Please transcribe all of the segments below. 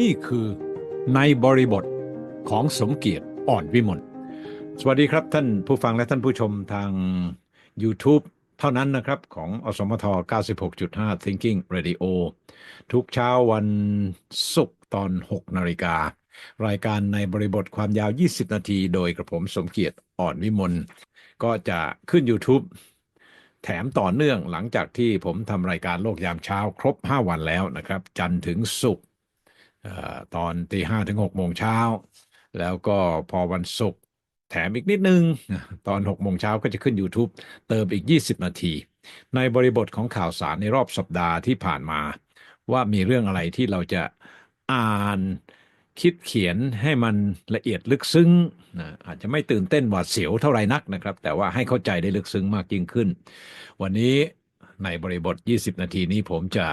นี่คือในบริบทของสมเกียรติอ่อนวิมลสวัสดีครับท่านผู้ฟังและท่านผู้ชมทาง YouTube เท่านั้นนะครับของอสมท 96.5 Thinking Radio ทุกเช้าวันศุกร์ตอน 6 นาฬิกา รายการในบริบทความยาว 20 นาที โดยกระผมสมเกียรติอ่อนวิมลก็จะขึ้น YouTube แถมต่อเนื่องหลังจากที่ผมทำรายการโลกยามเช้าครบ 5 วันแล้วนะครับ จันทร์ถึงศุกร์ ตอนตีห้าถึงหกโมงเช้า แล้วก็พอวันศุกร์แถมอีกนิดนึง ตอนหกโมงเช้าก็จะขึ้น YouTube เติมอีก 20 นาที ในบริบทของข่าวสารในรอบสัปดาห์ที่ผ่านมา ว่ามีเรื่องอะไรที่เราจะอ่านคิดเขียนให้มันละเอียดลึกซึ้งอาจจะไม่ตื่นเต้นหวาดเสียวเท่าไรนักนะครับ แต่ว่าให้เข้าใจได้ลึกซึ้งมากยิ่งขึ้น วันนี้ในบริบท 20 นาทีนี้ผมจะ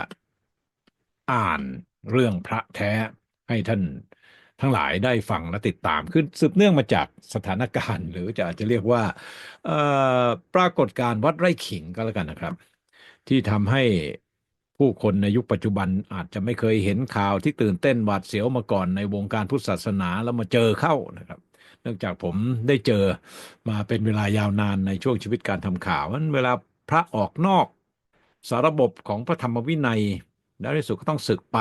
อ่าน เรื่องพระแท้ให้ท่านทั้งหลายได้ฟังและติดตามคือสืบเนื่องมาจากสถานการณ์ หรือจะอาจจะเรียกว่าปรากฏการณ์วัดไร่ขิงก็แล้วกันนะครับ ที่ทำให้ผู้คนในยุคปัจจุบันอาจจะไม่เคยเห็นข่าวที่ตื่นเต้นหวาดเสียวมาก่อนในวงการพุทธศาสนาแล้วมาเจอเข้านะครับ เนื่องจากผมได้เจอมาเป็นเวลายาวนานในช่วงชีวิตการทำข่าวนั้นเวลาพระออกนอก สาระบบของพระธรรมวินัย แล้วในสุดก็ต้องศึกไป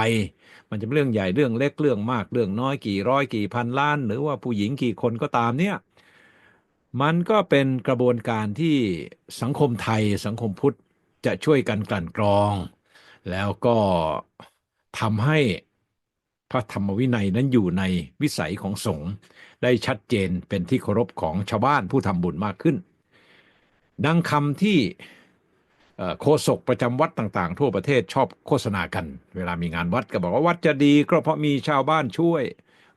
มันจะเป็นเรื่องใหญ่เรื่องเล็กเรื่องมากเรื่องน้อยกี่ร้อยกี่พันล้าน หรือว่าผู้หญิงกี่คนก็ตามเนี่ยมันก็เป็นกระบวนการที่สังคมไทยสังคมพุทธจะช่วยกันกลั่นกรอง แล้วก็ทำให้พระธรรมวินัยนั้นอยู่ในวิสัยของสงฆ์ได้ชัดเจนเป็นที่เคารพของชาวบ้านผู้ทำบุญมากขึ้น ดังคำที่ โฆษกประจำวัดต่างๆ ทั่วประเทศชอบโฆษณากัน เวลามีงานวัดก็บอกว่าวัดจะดีก็เพราะมีชาวบ้านช่วย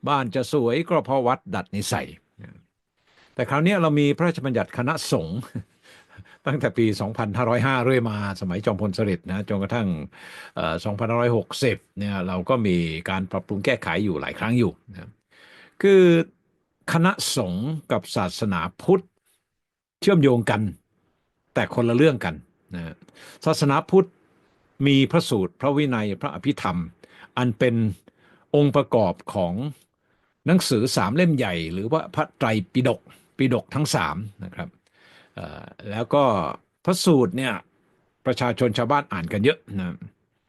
บ้านจะสวยก็เพราะวัดดัดนิสัย แต่คราวนี้เรามีพระราชบัญญัติคณะสงฆ์ตั้งแต่ปี 2505 เรื่อยมา สมัยจอมพลสฤษดิ์นะ จนกระทั่งเอ่อ2560 เนี่ย เราก็มีการปรับปรุงแก้ไขอยู่หลายครั้งอยู่นะคือคณะสงฆ์กับศาสนาพุทธเชื่อมโยงกัน แต่คนละเรื่องกัน นะศาสนาพุทธมีพระสูตร พระวินัยพระอภิธรรม อันเป็นองค์ประกอบของหนังสือสามเล่มใหญ่ หรือว่าพระไตรปิฎกปิฎกทั้งสามนะครับแล้วก็พระสูตรเนี่ยประชาชนชาวบ้านอ่านกันเยอะนะ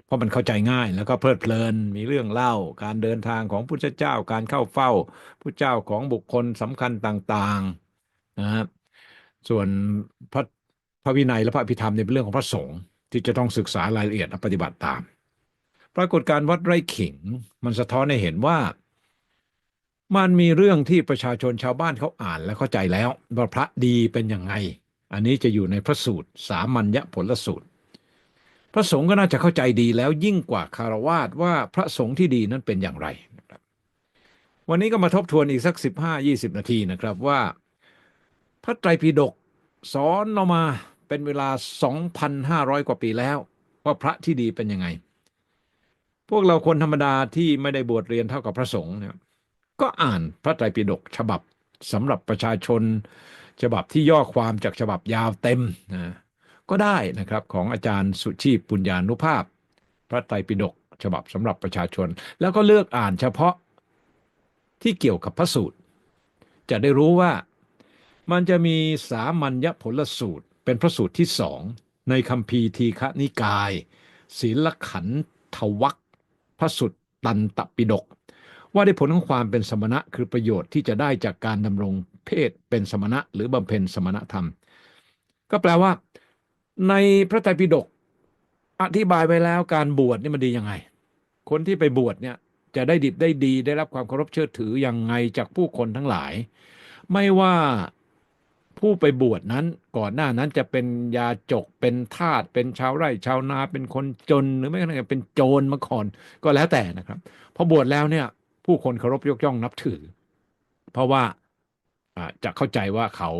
เพราะมันเข้าใจง่ายแล้วก็เพลิดเพลินมีเรื่องเล่าการเดินทางของพุทธเจ้าการเข้าเฝ้าพุทธเจ้าของบุคคลสำคัญต่างๆนะครับส่วนพระ พระวินัยและพระอภิธรรมเนี่ยเป็นเรื่องของพระสงฆ์ที่จะต้องศึกษารายละเอียดและปฏิบัติตาม ปรากฏการวัดไร่ขิงมันสะท้อนให้เห็นว่า มันมีเรื่องที่ประชาชนชาวบ้านเขาอ่านและเข้าใจแล้วว่าพระดีเป็นยังไง อันนี้จะอยู่ในพระสูตร สามัญญผลสูตร พระสงฆ์ก็น่าจะเข้าใจดีแล้วยิ่งกว่าคารวาสว่าพระสงฆ์ที่ดีนั้นเป็นอย่างไรวันนี้ก็มาทบทวนอีกสัก 15-20 นาทีนะครับว่า พระไตรปิฎกสอนเรามา เป็นเวลา 2,500 กว่าปีแล้ว ว่าพระที่ดีเป็นยังไง พวกเราคนธรรมดาที่ไม่ได้บวชเรียนเท่ากับพระสงฆ์เนี่ยก็อ่านพระไตรปิฎกฉบับสำหรับประชาชน ฉบับที่ย่อความจากฉบับยาวเต็มนะก็ได้นะครับของอาจารย์สุชีพปุญญานุภาพ พระไตรปิฎกฉบับสำหรับประชาชน แล้วก็เลือกอ่านเฉพาะที่เกี่ยวกับพระสูตร จะได้รู้ว่ามันจะมีสามัญญผลสูตร เป็นพระสูตรที่สองในคัมภีทีฆนิกาย ศีลขันธวัคพระสุตตันตปิฎกว่าได้ผลของความเป็นสมณะคือประโยชน์ที่จะได้จากการดำรงเพศเป็นสมณะหรือบำเพ็ญสมณธรรม ก็แปลว่า ในพระไตรปิฎกอธิบายไว้แล้วการบวชนี่มันดียังไง คนที่ไปบวชเนี่ยจะได้ดิบได้ดี ได้รับความเคารพเชื่อถือยังไงจากผู้คนทั้งหลาย ไม่ว่า ผู้ไปบวชนั้นก่อนหน้านั้นจะเป็นยาจกเป็นทาสเป็นชาวไร่ชาวนาเป็นคนจน หรือไม่กระทั่งเป็นโจรมาก่อนก็แล้วแต่นะครับพอบวชแล้วเนี่ยผู้คนเคารพยกย่องนับถือ เพราะว่าอ่าจะเข้าใจว่าเขา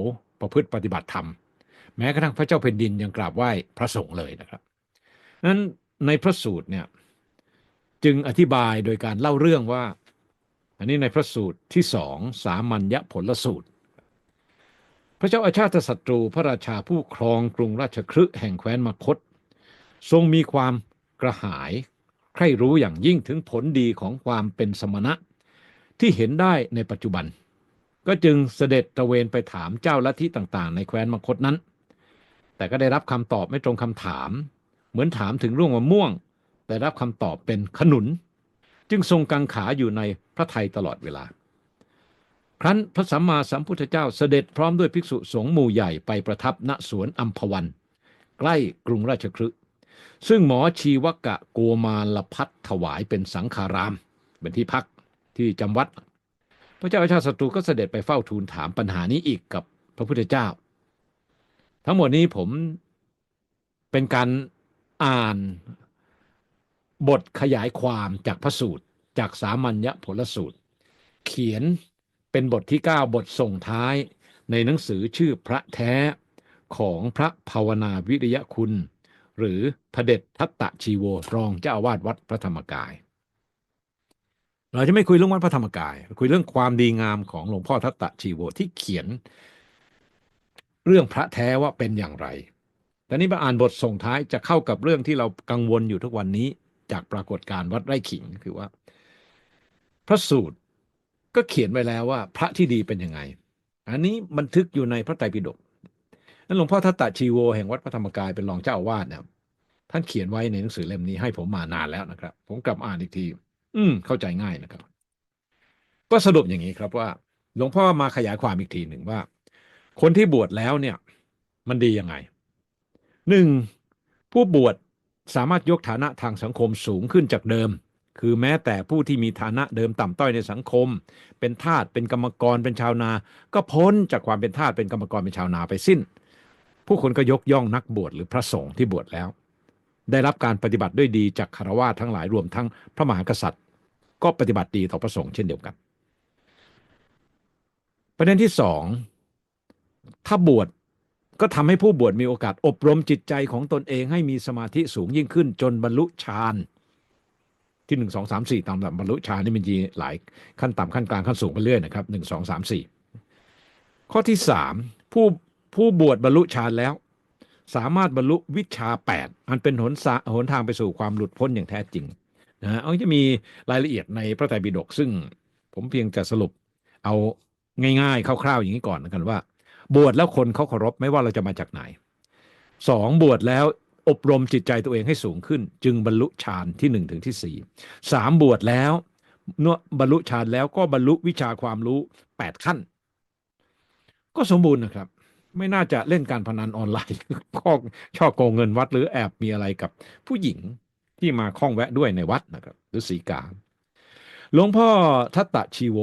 ประพฤติปฏิบัติธรรม แม้กระทั่งพระเจ้าแผ่นดินยังกราบไหว้พระสงฆ์เลยนะครับนั้นในพระสูตรเนี่ยจึงอธิบายโดยการเล่าเรื่องว่า อันนี้ในพระสูตรที่สองสามัญญผลสูตร พระเจ้าอาชาติศัตรูพระราชาผู้ครองกรุงราชคฤห์แห่งแคว้นมคต ทรงมีความกระหาย ใคร่รู้อย่างยิ่งถึงผลดีของความเป็นสมณะ ที่เห็นได้ในปัจจุบัน ก็จึงเสด็จตระเวนไปถามเจ้าลัทธิต่างๆ ในแคว้นมคตนั้น แต่ก็ได้รับคำตอบไม่ตรงคำถาม เหมือนถามถึงร่วงมะม่วง แต่รับคำตอบเป็นขนุน จึงทรงกังขาอยู่ในพระไทยตลอดเวลา ครั้นพระสัมมาสัมพุทธเจ้าเสด็จพร้อมด้วยภิกษุสงฆ์หมู่ใหญ่ไปประทับณสวนอัมพวัน ใกล้กรุงราชคฤห์ซึ่งหมอชีวกะโกมาลพัฒถวายเป็นสังฆาราม เป็นที่พักที่จำวัด พระเจ้าอาชาศัตรูก็เสด็จไปเฝ้าทูลถามปัญหานี้อีกกับพระพุทธเจ้า ทั้งหมดนี้ผมเป็นการอ่านบทขยายความจากพระสูตร จากสามัญญผลสูตร เขียน เป็นบทที่ 9 บทส่งท้ายในหนังสือชื่อพระแท้ของพระภาวนาวิริยคุณ หรือพระเด็จทัตตะชีโวรองเจ้าอาวาสวัดพระธรรมกาย เราจะไม่คุยเรื่องวัดพระธรรมกาย คุยเรื่องความดีงามของหลวงพ่อทัตตะชีโวที่เขียน เรื่องพระแท้ว่าเป็นอย่างไรแต่นี้มาอ่านบทส่งท้ายจะเข้ากับเรื่องที่เรากังวลอยู่ทุกวันนี้จากปรากฏการณ์วัดไร่ขิงคือว่า พระสูตร ก็เขียนไว้แล้วว่า พระที่ดีเป็นยังไง อันนี้บันทึกอยู่ในพระไตรปิฎกนั้นหลวงพ่อทัตตะชีโวแห่งวัดพระธรรมกายเป็นรองเจ้าอาวาสนะครับท่านเขียนไว้ในหนังสือเล่มนี้ให้ผมมานานแล้วนะครับ ผมกลับอ่านอีกที อืม เข้าใจง่ายนะครับ ก็สรุปอย่างนี้ครับว่า หลวงพ่อมาขยายความอีกทีหนึ่งว่า คนที่บวชแล้วเนี่ย มันดียังไงหนึ่งผู้บวชสามารถยกฐานะทางสังคมสูงขึ้นจากเดิม คือแม้แต่ผู้ที่มีฐานะเดิมต่ำต้อยในสังคม เป็นทาสเป็นกรรมกรเป็นชาวนา ก็พ้นจากความเป็นทาสเป็นกรรมกรเป็นชาวนาไปสิ้น ผู้คนก็ยกย่องนักบวชหรือพระสงฆ์ที่บวชแล้ว ได้รับการปฏิบัติด้วยดีจากคารวะทั้งหลายรวมทั้งพระมหากษัตริย์ ก็ปฏิบัติดีต่อพระสงฆ์เช่นเดียวกัน ประเด็นที่สองถ้าบวชก็ทำให้ผู้บวชมีโอกาสอบรมจิตใจของตนเองให้มีสมาธิสูงยิ่งขึ้นจนบรรลุฌาน ที่หนึ่งสองสามสี่ตามลำดับบรรลุฌานนี่มันมีหลายขั้นต่ำขั้นกลางขั้นสูงไปเรื่อยนะครับหนึ่งสองสามสี่ข้อที่สามผู้ผู้บวชบรรลุฌานแล้ว สามารถบรรลุวิชาแปดอันเป็นหนหนทางไปสู่ความหลุดพ้นอย่างแท้จริงนะฮะเอาจะมีรายละเอียดในพระไตรปิฎกซึ่งผมเพียงจะสรุปเอาง่ายๆคร่าวๆอย่างนี้ก่อนนะกันว่า บวชแล้วคนเขาเคารพไม่ว่าเราจะมาจากไหนสองบวชแล้ว อบรมจิตใจตัวเองให้สูงขึ้น จึงบรรลุฌานที่หนึ่งถึงที่สี่สามบวชแล้วเมื่อบรรลุฌานแล้วก็บรรลุวิชาความรู้แปดขั้น ก็สมบูรณ์นะครับ ไม่น่าจะเล่นการพนันออนไลน์ข้อช่อโกงเงินวัดหรือแอบมีอะไรกับผู้หญิงที่มาข้องแวะด้วยในวัดนะครับ หรือสีกาหลวงพ่อทัตตะชีโว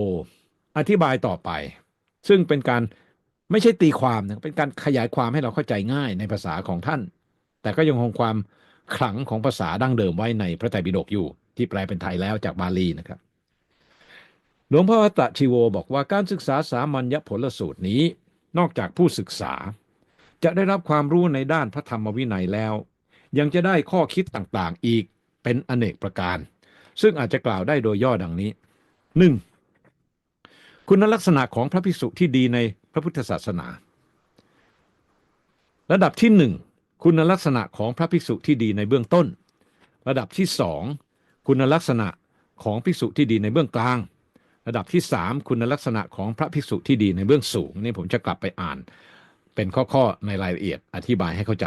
อธิบายต่อไป ซึ่งเป็นการไม่ใช่ตีความนะเป็นการขยายความให้เราเข้าใจง่ายในภาษาของท่าน แต่ก็ยังคงความขลังของภาษาดั้งเดิมไว้ในพระไตรปิฎกอยู่ ที่แปลเป็นไทยแล้วจากบาลีนะครับหลวงพ่อทัตะชีโวบอกว่าการศึกษาสามัญญผลสูตรนี้ นอกจากผู้ศึกษา จะได้รับความรู้ในด้านพระธรรมวินัยแล้ว ยังจะได้ข้อคิดต่างๆอีกเป็นอเนกประการ ซึ่งอาจจะกล่าวได้โดยย่อดังนี้ 1. คุณลักษณะของพระภิกษุที่ดีในพระพุทธศาสนา ระดับที่หนึ่ง คุณลักษณะของพระภิกษุที่ดีในเบื้องต้น ระดับที่สองคุณลักษณะของภิกษุที่ดีในเบื้องกลาง ระดับที่สามคุณลักษณะของพระภิกษุที่ดีในเบื้องสูงนี่ผมจะกลับไปอ่าน เป็นข้อๆในรายละเอียดอธิบายให้เข้าใจ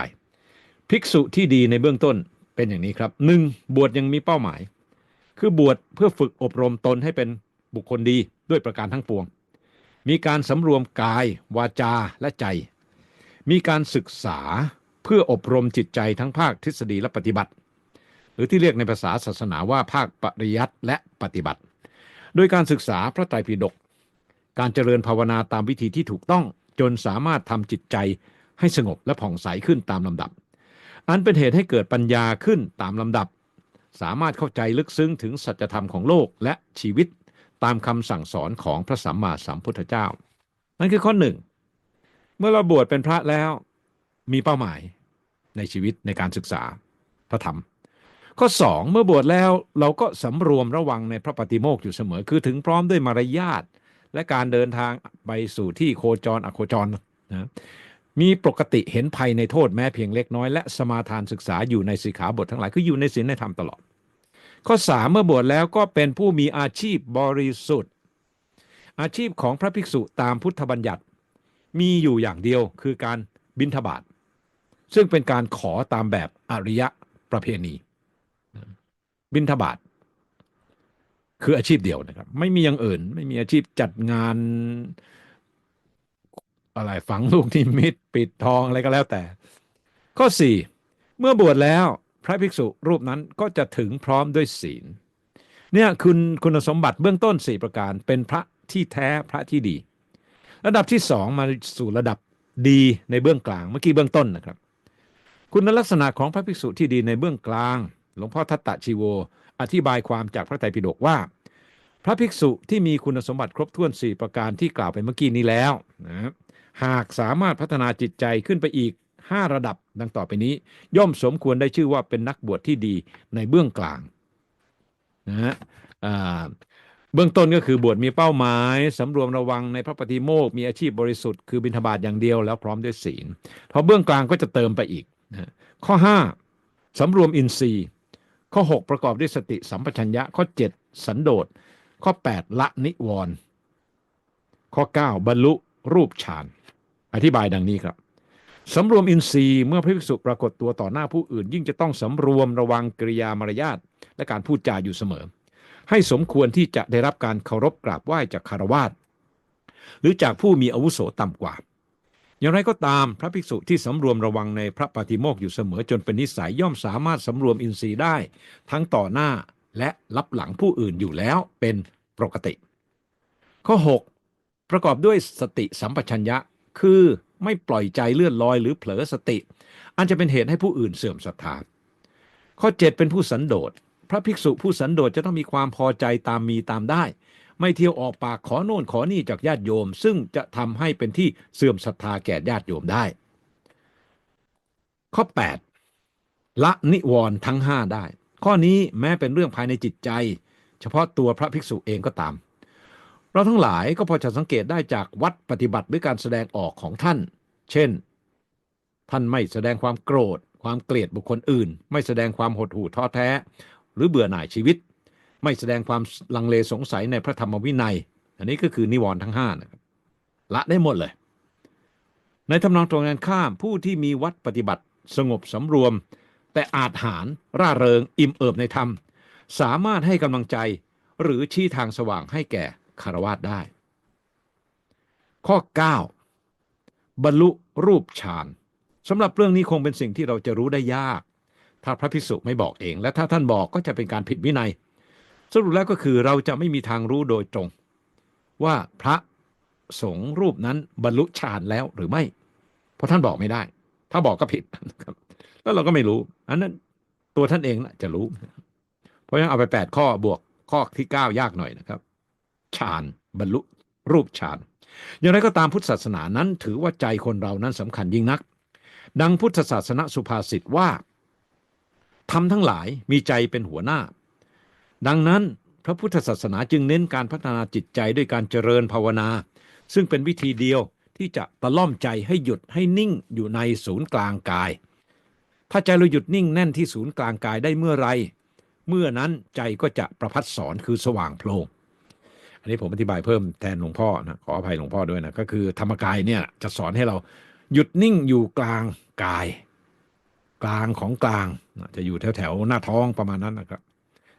ภิกษุที่ดีในเบื้องต้นเป็นอย่างนี้ครับหนึ่งบวชยังมีเป้าหมาย คือบวชเพื่อฝึกอบรมตนให้เป็นบุคคลดีด้วยประการทั้งปวง มีการสำรวมกาย วาจาและใจ มีการศึกษา เพื่ออบรมจิตใจทั้งภาคทฤษฎีและปฏิบัติ หรือที่เรียกในภาษาศาสนาว่าภาคปริยัติและปฏิบัติ โดยการศึกษาพระไตรปิฎกการเจริญภาวนาตามวิธีที่ถูกต้องจนสามารถทำจิตใจให้สงบและผ่องใสขึ้นตามลำดับ อันเป็นเหตุให้เกิดปัญญาขึ้นตามลำดับ สามารถเข้าใจลึกซึ้งถึงสัจธรรมของโลกและชีวิตตามคำสั่งสอนของพระสัมมาสัมพุทธเจ้า นั่นคือข้อหนึ่ง เมื่อเราบวชเป็นพระแล้ว มีเป้าหมายในชีวิตในการศึกษาพระธรรม ข้อสองเมื่อบวชแล้วเราก็สำรวมระวังในพระปฏิโมกข์อยู่เสมอ คือถึงพร้อมด้วยมารยาทและการเดินทางไปสู่ที่โคจรอโคจรนะมีปกติเห็นภัยในโทษแม้เพียงเล็กน้อย และสมาทานศึกษาอยู่ในสิกขาบททั้งหลายคืออยู่ในศีลในธรรมตลอด ข้อสามเมื่อบวชแล้วก็เป็นผู้มีอาชีพบริสุทธิ์ อาชีพของพระภิกษุตามพุทธบัญญัติมีอยู่อย่างเดียวคือการบิณฑบาต ซึ่งเป็นการขอตามแบบอริยะประเพณี บิณฑบาตคืออาชีพเดียวนะครับ ไม่มีอย่างอื่น ไม่มีอาชีพจัดงาน อะไรฝังลูกนิมิตปิดทองอะไรก็แล้วแต่ ข้อสี่เมื่อบวชแล้วพระภิกษุรูปนั้นก็จะถึงพร้อมด้วยศีล เนี่ยคุณคุณสมบัติเบื้องต้น 4 ประการเป็นพระที่แท้พระที่ดี ระดับที่สองมาสู่ระดับดีในเบื้องกลางเมื่อกี้เบื้องต้นนะครับ คุณลักษณะของพระภิกษุที่ดีในเบื้องกลาง หลวงพ่อทัตตะชีโว อธิบายความจากพระไตรปิฎกว่า พระภิกษุที่มีคุณสมบัติครบถ้วน 4 ประการที่กล่าวไปเมื่อกี้นี้แล้วนะหากสามารถพัฒนาจิตใจขึ้นไปอีก 5 ระดับดังต่อไปนี้ ย่อมสมควรได้ชื่อว่าเป็นนักบวชที่ดีในเบื้องกลางนะฮะเบื้องต้นก็คือบวชมีเป้าหมาย สำรวมระวังในพระปฏิโมกข์มีอาชีพบริสุทธิ์คือบิณฑบาตอย่างเดียวแล้วพร้อมด้วยศีลพอเบื้องกลางก็จะเติมไปอีก นะข้อ 5สำรวมอินทรีย์ ข้อ 6 ประกอบด้วยสติสัมปชัญญะ ข้อ 7 สันโดษ ข้อ 8 ละนิวรณ์ข้อ 9 บรรลุรูปฌาน อธิบายดังนี้ครับสำรวมอินทรีย์เมื่อพระภิกษุปรากฏตัวต่อหน้าผู้อื่น ยิ่งจะต้องสำรวมระวังกริยามารยาทและการพูดจาอยู่เสมอ ให้สมควรที่จะได้รับการเคารพกราบไหว้จากคารวาสหรือจากผู้มีอาวุโสต่ำกว่า อย่างไรก็ตามพระภิกษุที่สำรวมระวังในพระปฏิโมกข์อยู่เสมอจนเป็นนิสัยย่อมสามารถสำรวมอินทรีย์ได้ ทั้งต่อหน้าและรับหลังผู้อื่นอยู่แล้วเป็นปกติ ข้อ 6 ประกอบด้วยสติสัมปชัญญะคือไม่ปล่อยใจเลื่อนลอยหรือเผลอสติ อันจะเป็นเหตุให้ผู้อื่นเสื่อมศรัทธาข้อ 7 เป็นผู้สันโดษพระภิกษุผู้สันโดษจะต้องมีความพอใจตามมีตามได้ ไม่เที่ยวออกปากขอโน่นขอนี่จากญาติโยม ซึ่งจะทำให้เป็นที่เสื่อมศรัทธาแก่ญาติโยมได้ ข้อ 8 ละนิวรณ์ทั้ง 5 ได้ ข้อนี้แม้เป็นเรื่องภายในจิตใจ เฉพาะตัวพระภิกษุเองก็ตาม เราทั้งหลายก็พอจะสังเกตได้จากวัดปฏิบัติหรือการแสดงออกของท่าน เช่น ท่านไม่แสดงความโกรธ ความเกลียดบุคคลอื่น ไม่แสดงความหดหู่ท้อแท้ หรือเบื่อหน่ายชีวิต ไม่แสดงความลังเลสงสัยในพระธรรมวินัย อันนี้ก็คือนิวรณ์ทั้งห้านะครับละได้หมดเลย ในทำนองตรงกันข้ามผู้ที่มีวัดปฏิบัติสงบสำรวม แต่อาจหารร่าเริงอิ่มเอิบในธรรม สามารถให้กำลังใจหรือชี้ทางสว่างให้แก่คารวาสได้ ข้อ 9 บรรลุรูปฌานสำหรับเรื่องนี้คงเป็นสิ่งที่เราจะรู้ได้ยาก ถ้าพระภิกษุไม่บอกเอง และถ้าท่านบอกก็จะเป็นการผิดวินัย สรุปแล้วก็คือเราจะไม่มีทางรู้โดยตรง ว่าพระสงฆ์รูปนั้นบรรลุฌานแล้วหรือไม่ เพราะท่านบอกไม่ได้ ถ้าบอกก็ผิดครับ แล้วเราก็ไม่รู้ อันนั้นตัวท่านเองนะจะรู้ เพราะฉะนั้นเอาไปแปดข้อบวกข้อที่เก้ายากหน่อยนะครับฌานบรรลุรูปฌานอย่างไรก็ตามพุทธศาสนานั้น ถือว่าใจคนเรานั้นสำคัญยิ่งนัก ดังพุทธศาสนสุภาษิตว่าทำทั้งหลายมีใจเป็นหัวหน้า ดังนั้นพระพุทธศาสนาจึงเน้นการพัฒนาจิตใจด้วยการเจริญภาวนา ซึ่งเป็นวิธีเดียวที่จะตะล่อมใจให้หยุดให้นิ่งอยู่ในศูนย์กลางกาย ถ้าใจเราหยุดนิ่งแน่นที่ศูนย์กลางกายได้เมื่อไร เมื่อนั้นใจก็จะประพัดสอนคือสว่างโพลงอันนี้ผมอธิบายเพิ่มแทนหลวงพ่อนะขออภัยหลวงพ่อด้วยนะก็คือธรรมกายเนี่ยจะสอนให้เราหยุดนิ่งอยู่กลางกาย กลางของกลางจะอยู่แถวแถวๆหน้าท้องประมาณนั้นนะครับ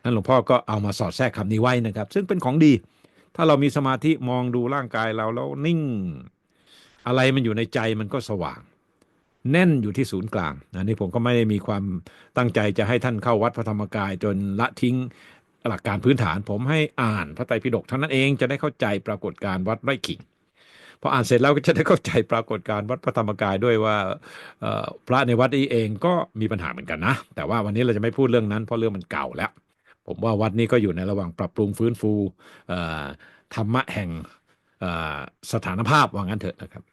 นั้นหลวงพ่อก็เอามาสอดแทรกคำนี้ไว้นะครับ ซึ่งเป็นของดี ถ้าเรามีสมาธิมองดูร่างกายเราแล้วนิ่ง อะไรมันอยู่ในใจมันก็สว่าง แน่นอยู่ที่ศูนย์กลางนะนี่ผมก็ไม่ได้มีความตั้งใจจะให้ท่านเข้าวัดพระธรรมกาย จนละทิ้งหลักการพื้นฐาน ผมให้อ่านพระไตรปิฎกเท่านั้นเองจะได้เข้าใจปรากฏการณ์วัดไร่ขิงพออ่านเสร็จแล้วก็จะได้เข้าใจปรากฏการณ์วัดพระธรรมกายด้วยว่าพระในวัดนี้เองก็มีปัญหาเหมือนกันนะ แต่ว่าวันนี้เราจะไม่พูดเรื่องนั้นเพราะเรื่องมันเก่าแล้ว ผมว่าวัดนี้ก็อยู่ในระหว่างปรับปรุงฟื้นฟูธรรมะแห่งสถานภาพว่างั้นเถอะนะครับ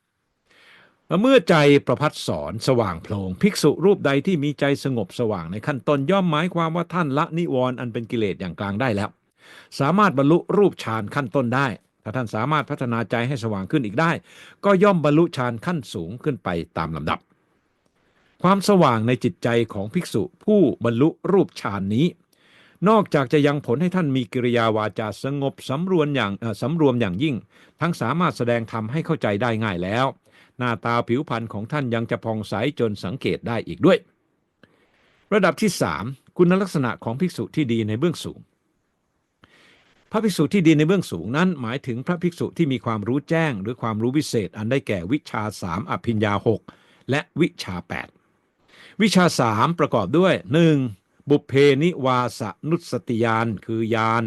เมื่อใจประพัดสอนสว่างโพลงภิกษุรูปใดที่มีใจสงบสว่างในขั้นต้นย่อมหมายความว่าท่านละนิวรณ์อันเป็นกิเลสอย่างกลางได้แล้ว สามารถบรรลุรูปฌานขั้นต้นได้ ถ้าท่านสามารถพัฒนาใจให้สว่างขึ้นอีกได้ ก็ย่อมบรรลุฌานขั้นสูงขึ้นไปตามลำดับ ความสว่างในจิตใจของภิกษุผู้บรรลุรูปฌานนี้ นอกจากจะยังผลให้ท่านมีกิริยาวาจาสงบสำรวมอย่างสำรวมอย่างยิ่ง ทั้งสามารถแสดงธรรมให้เข้าใจได้ง่ายแล้ว หน้าตาผิวพรรณของท่านยังจะผ่องใสจนสังเกตได้อีกด้วย ระดับที่ 3 คุณลักษณะของภิกษุที่ดีในเบื้องสูง พระภิกษุที่ดีในเบื้องสูงนั้น หมายถึงพระภิกษุที่มีความรู้แจ้ง หรือความรู้วิเศษ อันได้แก่วิชาสามอภิญญาหกและวิชา 8 วิชาสามประกอบด้วย 1. บุพเพนิวาสนุสติยานคือญาณ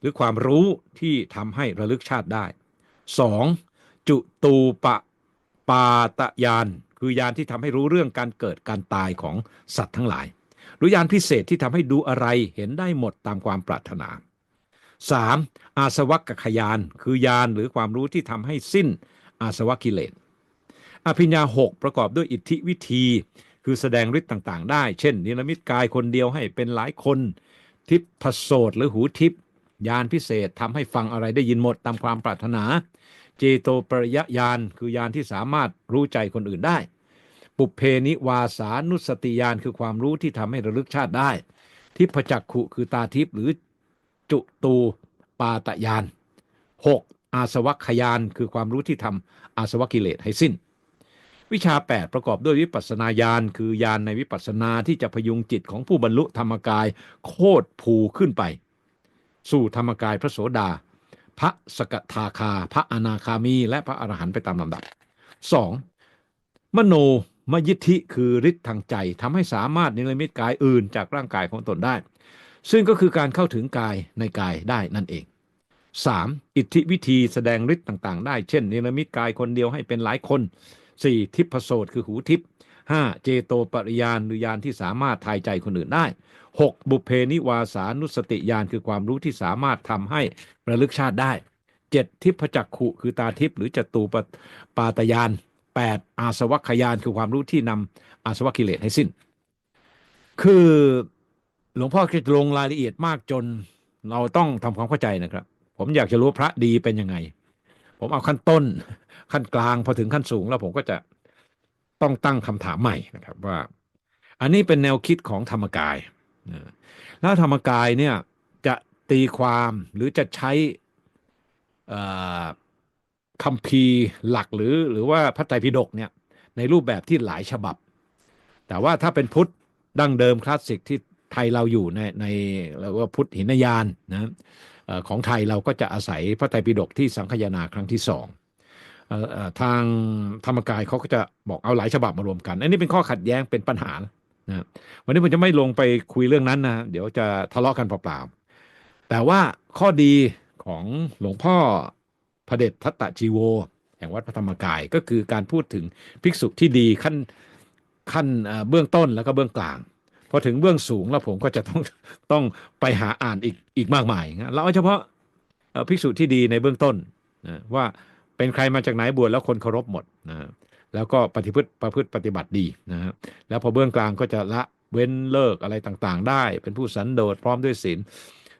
หรือความรู้ที่ทำให้ระลึกชาติได้ 2. จุตูปปาตยานคือญาณที่ทำให้รู้เรื่องการเกิดการตายของสัตว์ทั้งหลาย หรือญาณพิเศษที่ทำให้ดูอะไรเห็นได้หมดตามความปรารถนา 3. อาสวัคขยาน คือญาณหรือความรู้ที่ทำให้สิ้นอาสวะกิเลสอภิญญาหกประกอบด้วยอิทธิวิธี คือแสดงฤทธิ์ต่างๆ ได้ เช่น นิรมิตกายคนเดียวให้เป็นหลายคน ทิพพโสตหรือหูทิพยานพิเศษทำให้ฟังอะไรได้ยินหมดตามความปรารถนา เจโตปริยญาณคือยานที่สามารถรู้ใจคนอื่นได้ ปุเพนิวาสานุสติญาณคือความรู้ที่ทำให้ระลึกชาติได้ ทิพจักขุคือตาทิพหรือจุตูปาตยาน 6. อาสวัคยานคือความรู้ที่ทำอาสวะกิเลสให้สิ้น วิชา 8 ประกอบด้วยวิปัสนาญาณคือญาณในวิปัสสนาที่จะพยุงจิตของผู้บรรลุธรรมกายโคตรภูขึ้นไป สู่ธรรมกายพระโสดา พระสกทาคา พระอนาคามี และพระอรหันต์ไปตามลำดับ 2. มโนมยิทธิคือฤทธิ์ทางใจทำให้สามารถนิรมิตกายอื่นจากร่างกายของตนได้ ซึ่งก็คือการเข้าถึงกายในกายได้นั่นเอง 3. อิทธิวิธีแสดงฤทธิ์ต่างๆ ได้ เช่น นิรมิตกายคนเดียวให้เป็นหลายคน 4. ทิพโสตคือหูทิพ 5. เจโตปริยานหรือญาณที่สามารถทายใจคนอื่นได้ 6. บุพเพนิวาสานุสติญาณคือความรู้ที่สามารถทำให้ระลึกชาติได้ 7. ทิพจักขุ คือตาทิพหรือจตูปปาตยาน 8. อาสวัคยานคือความรู้ที่นำอาสวะกิเลสให้สิ้น คือหลวงพ่อจะลงรายละเอียดมากจนเราต้องทำความเข้าใจนะครับ ผมอยากจะรู้พระดีเป็นยังไง ผมเอาขั้นต้น ขั้นกลางพอถึงขั้นสูง แล้วผมก็จะต้องตั้งคำถามใหม่นะครับว่า อันนี้เป็นแนวคิดของธรรมกายแล้วธรรมกายเนี่ยจะตีความหรือจะใช้คำพีหลักหรือหรือว่าพระไตรปิฎกเนี่ยในรูปแบบที่หลายฉบับ แต่ว่าถ้าเป็นพุทธดั้งเดิมคลาสสิกที่ไทยเราอยู่ในในเรียกว่าพุทธหินยานนะ ของไทยเราก็จะอาศัยพระไตรปิฎกที่สังคายนาครั้งที่สองทางธรรมกายเขาก็จะบอกเอาหลายฉบับมารวมกัน อันนี้เป็นข้อขัดแย้งเป็นปัญหานะวันนี้ผมจะไม่ลงไปคุยเรื่องนั้นนะเดี๋ยวจะทะเลาะกันเปล่าๆแต่ว่าข้อดีของหลวงพ่อพระเดชทัตตจีโว แห่งวัดพระธรรมกายก็คือการพูดถึงภิกษุที่ดีขั้นขั้นเบื้องต้นแล้วก็เบื้องกลาง พอถึงเบื้องสูงแล้วผมก็จะต้องต้องไปหาอ่านอีกอีกมากมายนะเราเอาเฉพาะเออภิกษุที่ดีในเบื้องต้นนะว่าเป็นใครมาจากไหนบวชแล้วคนเคารพหมดนะแล้วก็ปฏิพฤติประพฤติปฏิบัติดีนะฮะแล้วพอเบื้องกลางก็จะละเว้นเลิกอะไรต่างๆ ได้ เป็นผู้สันโดษพร้อมด้วยศีล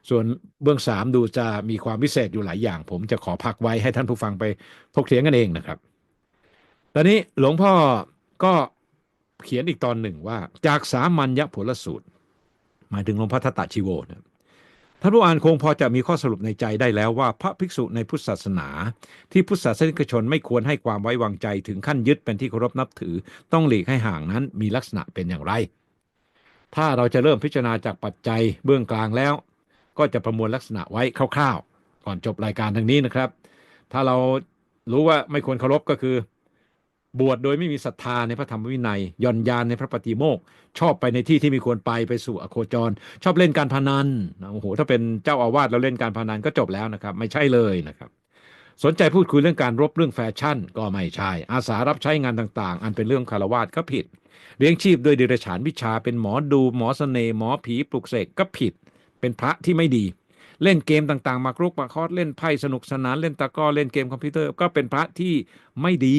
ส่วนเบื้องสามดูจะมีความพิเศษอยู่หลายอย่าง ผมจะขอพักไว้ให้ท่านผู้ฟังไปถกเถียงกันเองนะครับ ตอนนี้หลวงพ่อก็ เขียนอีกตอนหนึ่งว่า จากสามัญญผลสูตร หมายถึงหลวงพ่อทัตตชิโวนะท่านผู้อ่านคงพอจะมีข้อสรุปในใจได้แล้วว่าพระภิกษุในพุทธศาสนา ที่พุทธศาสนิกชนไม่ควรให้ความไว้วางใจถึงขั้นยึดเป็นที่เคารพนับถือ ต้องหลีกให้ห่างนั้นมีลักษณะเป็นอย่างไร ถ้าเราจะเริ่มพิจารณาจากปัจจัยเบื้องกลางแล้ว ก็จะประมวลลักษณะไว้คร่าวๆ ก่อนจบรายการทางนี้นะครับ ถ้าเรารู้ว่าไม่ควรเคารพก็คือ บวชโดยไม่มีศรัทธาในพระธรรมวินัยย่อนยานในพระปฏิโมกชอบไปในที่ที่มีควรไปไปสู่อโคจร ชอบเล่นการพนันนะโอ้โหถ้าเป็นเจ้าอาวาสแล้วเล่นการพนันก็จบแล้วนะครับ ไม่ใช่เลยนะครับ สนใจพูดคุยเรื่องการรบเรื่องแฟชั่นก็ไม่ใช่ อาสารับใช้งานต่าง ๆ อันเป็นเรื่องคารวาสก็ผิด เลี้ยงชีพโดยเดรัจฉานวิชาเป็นหมอดูหมอเสน่ห์หมอผีปลุกเสกก็ผิด เป็นพระที่ไม่ดี เล่นเกมต่างๆมากรุกมาคอสเล่นไพ่สนุกสนานเล่นตะก้อเล่นเกมคอมพิวเตอร์ก็เป็นพระที่ไม่ดี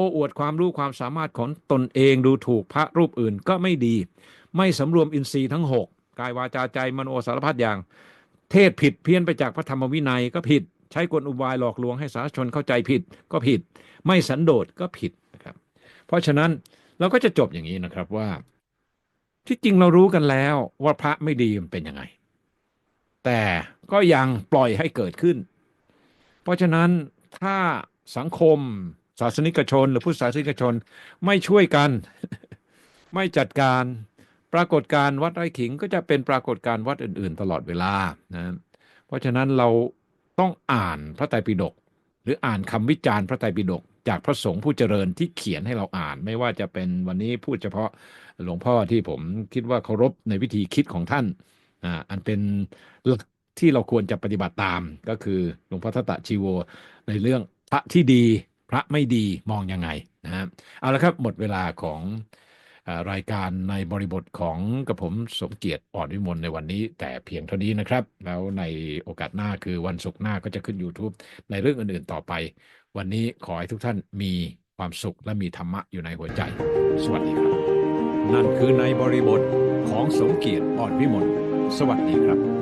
อ้อวดความรู้ความสามารถของตนเองดูถูกพระรูปอื่นก็ไม่ดี ไม่สำรวมอินทรีย์ทั้งหกกายวาจาใจมโนสารพัดอย่าง เทศผิดเพี้ยนไปจากพระธรรมวินัยก็ผิด ใช้กลอุบายหลอกลวงให้สาธารณชนเข้าใจผิดก็ผิด ไม่สันโดษก็ผิดนะครับ เพราะฉะนั้นเราก็จะจบอย่างนี้นะครับว่า ที่จริงเรารู้กันแล้วว่าพระไม่ดีมันเป็นยังไง แต่ก็ยังปล่อยให้เกิดขึ้น เพราะฉะนั้นถ้าสังคม ศาสนิกชน หรือผู้ศาสนิกชนไม่ช่วยกัน ไม่จัดการปรากฏการวัดไร่ขิงก็จะเป็นปรากฏการวัดอื่น ๆ ตลอดเวลานะเพราะฉะนั้นเราต้องอ่านพระไตรปิฎกหรืออ่านคำวิจารณ์พระไตรปิฎกจากพระสงฆ์ผู้เจริญที่เขียนให้เราอ่าน ไม่ว่าจะเป็นวันนี้พูดเฉพาะหลวงพ่อที่ผมคิดว่าเคารพในวิธีคิดของท่านอ่าอันเป็นหลักที่เราควรจะปฏิบัติตามก็คือหลวงพ่อทัตตะชีโวในเรื่องพระที่ดี พระไม่ดีมองยังไงนะฮะเอาละครับหมดเวลาของรายการในบริบทของกระผมสมเกียรติอ่อนวิมลในวันนี้ แต่เพียงเท่านี้นะครับ แล้วในโอกาสหน้าคือวันศุกร์หน้าก็จะขึ้น YouTube ในเรื่องอื่นๆต่อไป วันนี้ขอให้ทุกท่านมีความสุขและมีธรรมะอยู่ในหัวใจ สวัสดีครับ นั่นคือในบริบทของสมเกียรติอ่อนวิมลสวัสดีครับ